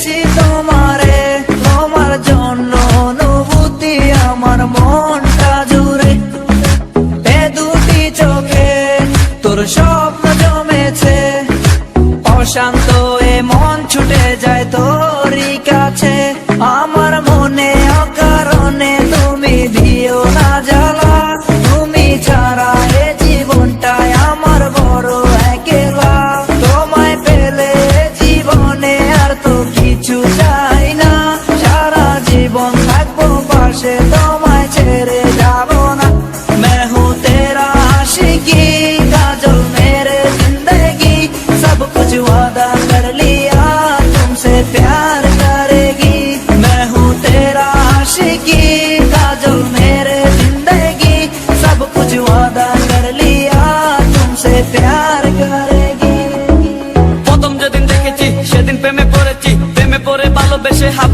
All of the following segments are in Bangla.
রেখেছি তোমারে, তোমার জন্য অনুভূতি আমার মনটা জুড়ে। এ দুটি চোখে তোর স্বপ্ন জমেছে। অশান্ত এ মন ছুটে যায় তোরই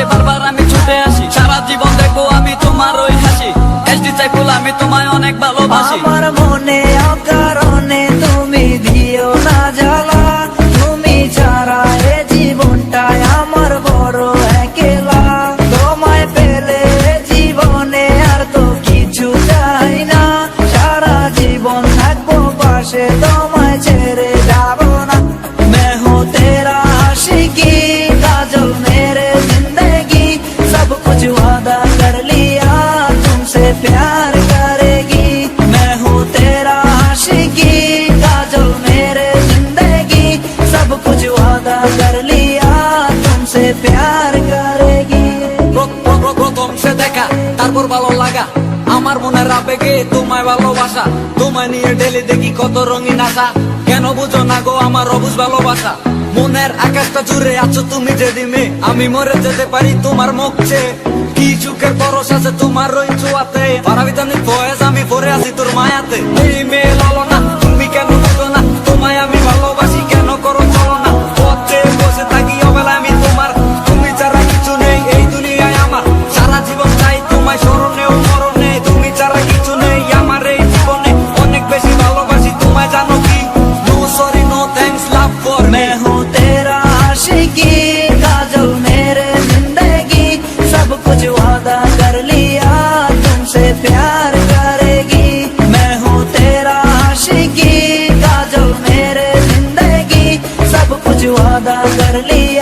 কাছে বারবার আমি ছুটে আসি, সারা জীবন দেখো আমি তোমার ওই হাসি। এসডি চাইফুল আমি তোমায় অনেক ভালোবাসি। আমার মনে অকারণে তুমি দিও না জ্বালা। कर लिया तुमसे प्यार करेगी প্র- প্র- প্র- প্রথম সে দেখা তারপর ভালো লাগা আমার মনের আবেগে তোমায় ভালোবাসা তোমায় নিয়ে ডেলি দেখি কত রঙিন আশা কেন বুঝো না গো আমার অবুজ ভালোবাসা মনের আকাশটা জুড়ে আছো তুমি যেদিনে আমি মরে যেতে পারি তোমার মুখ চেয়ে। কি চুকের পরশ আছে তোমার ওই ছোঁয়াতে পারাবিতানি বয়স আমি পরে আছি তোর মায়াতে এই মেয়ে লালো वादा कर लिया